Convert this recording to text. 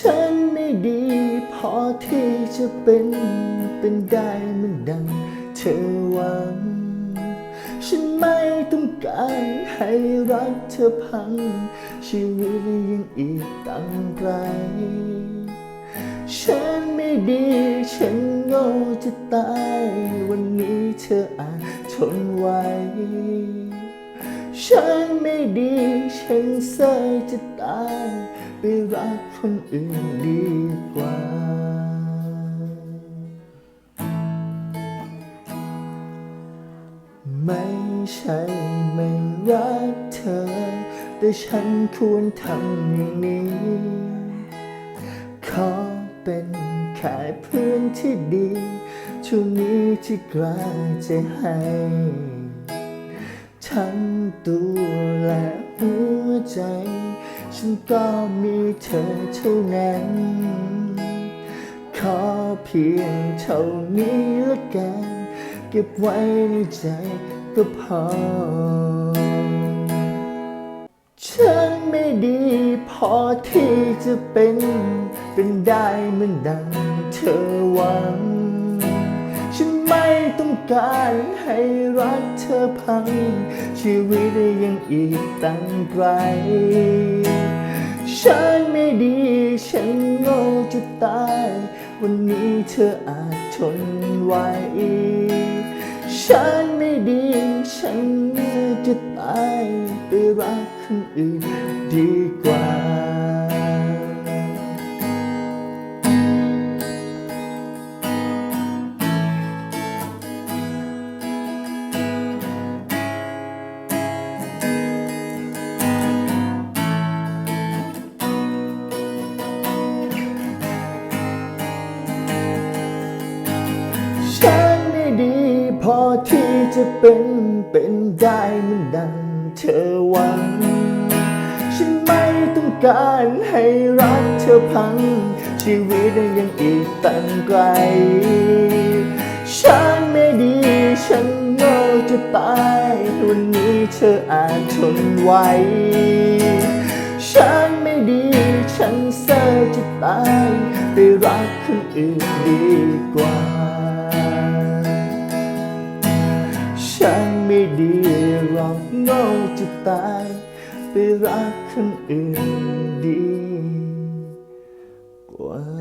ฉันไม่ดีพอที่จะเป็นเป็นได้เหมันดังเธอหวัง ฉันไม่ต้องการให้รักเธอพัง ชีวิตยังอีกตั้งไกล ฉันไม่ดี ฉันโง่จะตาย วันนี้เธออาจทนไหวฉันไม่ดี ฉันเซ่อจะตาย ไปรักคนอื่นดีกว่า ไม่ใช่ไม่รักเธอ แต่ฉันควรทำอย่างนี้ ขอเป็นแค่เพื่อนที่ดีช่วงนี้ที่กล้าจะให้ทั้งตัวและหัวใจ ฉันก็มีเธอเท่านั้น ขอเพียงเท่านี้ละกัน เก็บไว้ในใจก็พอ ฉันไม่ดีพอที่จะเป็น เป็นได้เหมือนดังเธอหวัง ฉันไม่ต้องการให้รักเธอพัง ชีวิตยังอีกตั้งไกล ฉันไม่ดี ฉันโง่จะตาย วันนี้เธออาจทนไหวฉันไม่ดี ฉันจะตายไปรักคนอื่นดีกว่า จะเป็นเป็นได้มือนดังเธอหวัง ฉันไม่ต้องการให้รักเธอพัง ชีวิตยังอีกตั้งไกล ฉันไม่ดี ฉันโง่จะตาย วันนี้เธออาจทนไหวฉันไม่ดี ฉันเซ่อจะตาย ไปรักคนอื่นดีกว่า หลอกโง่จะตาย ไปรักคนอื่นดีกว่า